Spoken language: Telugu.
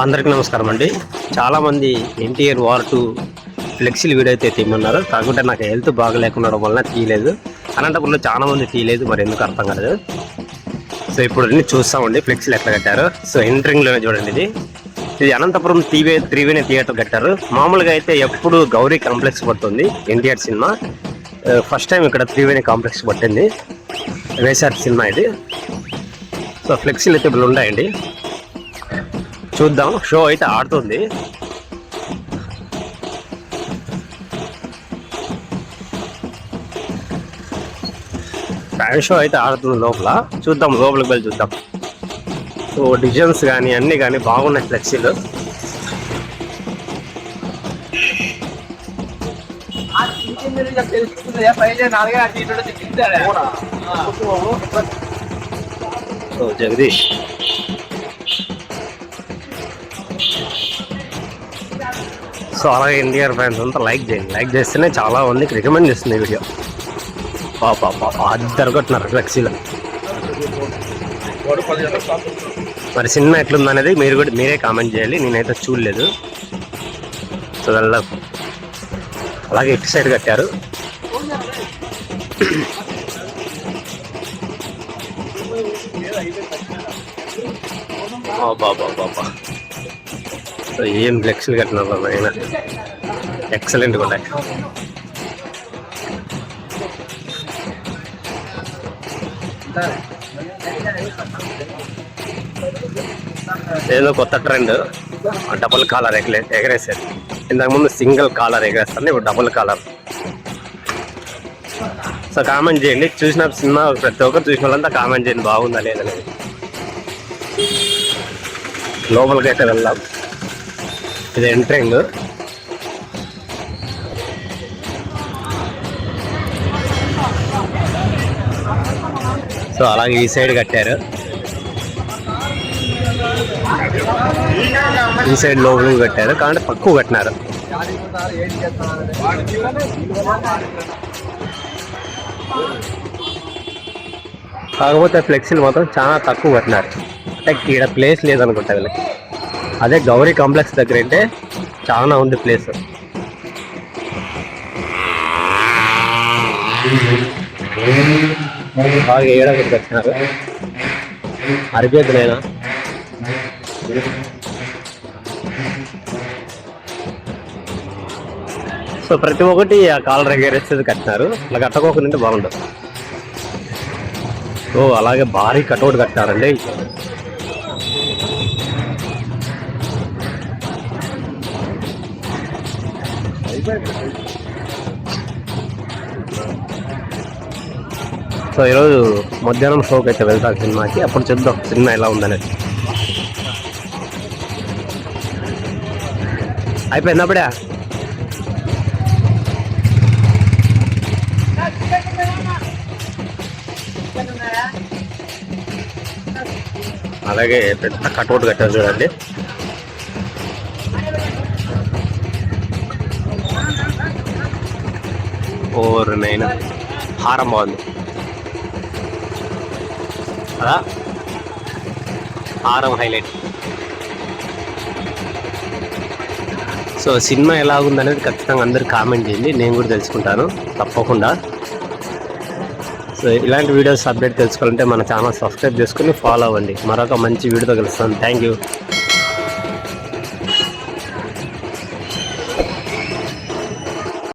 అందరికీ నమస్కారం అండి. చాలామంది ఎన్టీఆర్ వార్ టూ ఫ్లెక్సీలు వీడైతే తీయమన్నారు కాకుండా నాకు హెల్త్ బాగలేకుండా వలన తీయలేదు. అనంతపురంలో చాలా మంది తీయలేదు మరి ఎందుకు అర్థం కాలేదు. సో ఇప్పుడు అన్ని చూస్తామండి ఫ్లెక్సీలు ఎట్లా కట్టారు. సో ఎంట్రింగ్లోనే చూడండి ఇది. ఇది అనంతపురం టీవీ త్రివేణి థియేటర్ కట్టారు. మామూలుగా అయితే ఎప్పుడు గౌరీ కాంప్లెక్స్ పడుతుంది ఎన్టీఆర్ సినిమా. ఫస్ట్ టైం ఇక్కడ త్రివేణి కాంప్లెక్స్ పట్టింది. వేశారు సినిమా ఇది. సో ఫ్లెక్సీలు అయితే ఇప్పుడు ఉన్నాయండి. చూద్దాం. షో అయితే ఆడుతుంది. ఫ్యాన్ షో అయితే ఆడుతుంది లోపల. చూద్దాం లోపలికి వెళ్ళి చూద్దాం. సో డిజైన్స్ కానీ అన్నీ కానీ బాగున్నాయి ఫ్లెక్సీలు. సో జగదీష్. సో అలాగే ఎన్టీఆర్ ఫ్యాన్స్ అంతా లైక్ చేయండి. లైక్ చేస్తేనే చాలా మందికి రికమెండ్ చేస్తుంది ఈ వీడియో. పాప పాప అద్దరు కొట్టినారు ఫ్లెక్సీలో. మరి సినిమా ఎట్లుందనేది మీరు కూడా మీరే కామెంట్ చేయాలి. నేనైతే చూడలేదు. సో వెళ్దాం అలాగే ఇటు సైడ్ కట్టారు. బాబా బాబా సో ఏం ఫ్లెక్స్లు కట్టినారు ఆయన ఎక్సలెంట్గా ఉన్నాయి. ఏదో కొత్త ట్రెండ్ డబుల్ కాలర్ ఎగలే ఎగరేసేది ఇంతకుముందు సింగిల్ కాలర్ ఎగరేస్తాను ఇప్పుడు డబుల్ కాలర్ సో కామెంట్ చేయండి. చూసిన సినిమా ప్రతి ఒక్కరు చూసిన వాళ్ళంతా కామెంట్ చేయండి బాగుందా లేదనేది లోపలికి అయితే వెళ్దాం. ఇది ఎంట్రింగ్ సో అలాగే ఈ సైడ్ కట్టారు. ఈ సైడ్ లోపలికి కట్టారు. కాబట్టి తక్కువ కట్టినారు. కాకపోతే ఫ్లెక్సీలు మాత్రం చాలా తక్కువ కట్టినారు. అంటే ఇక్కడ ప్లేస్ లేదనుకుంటా వీళ్ళకి. అదే గౌరీ కాంప్లెక్స్ దగ్గర అంటే చాలా ఉంది ప్లేస్ బాగా ఏడాదికి వచ్చినారు. అరిపేది సో ప్రతి ఒక్కటి ఆ కాలర్ ఎగరేసేది కట్టినారు. అలా కట్టకోకుండా ఉంటే బాగుండదు సో అలాగే భారీ కటౌట్ కట్టారండి. సో ఈరోజు మధ్యాహ్నం షోకి అయితే వెళ్తాను సినిమాకి. అప్పుడు చూద్దాం సినిమా ఎలా ఉందనేది. అయిపోయింది అప్పుడే? అలాగే పెద్ద కటౌట్ కట్టారు చూడండి. ఓర్ నైన్ హారం బాగుంది అదా హారం హైలైట్ సో సినిమా ఎలా ఉందనేది ఖచ్చితంగా అందరు కామెంట్ చేయండి. నేను కూడా తెలుసుకుంటాను. తప్పకుండా. సో ఇలాంటి వీడియోస్ అప్డేట్ తెలుసుకోవాలంటే మన ఛానల్ సబ్స్క్రైబ్ చేసుకుని ఫాలో అవ్వండి. మరొక మంచి వీడియోతో కలుస్తాను థ్యాంక్ యూ